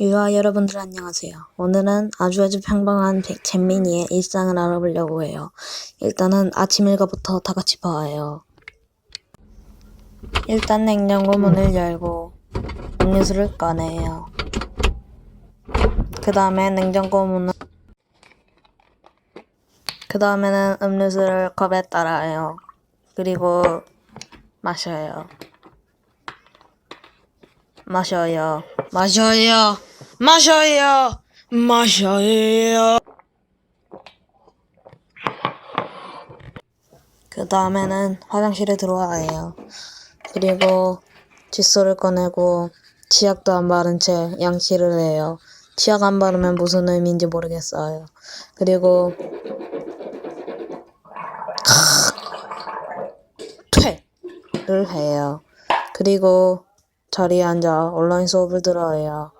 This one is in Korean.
유아 여러분들 안녕하세요. 오늘은 아주 아주 평범한 백- 잼민이의 일상을 알아보려고 해요. 일단은 아침 일과부터 다 같이 봐요. 일단 냉장고 문을 열고 음료수를 꺼내요. 그 다음에 냉장고 문을 그 다음에는 음료수를 컵에 따라요. 그리고 마셔요. 마셔요. 마셔요. 마셔요. 마셔요. 그 다음에는 화장실에 들어와요. 그리고 칫솔을 꺼내고 치약도 안 바른 채 양치를 해요. 치약 안 바르면 무슨 의미인지 모르겠어요. 그리고 퇴를 해요. 그리고 자리에 앉아 온라인 수업을 들어요.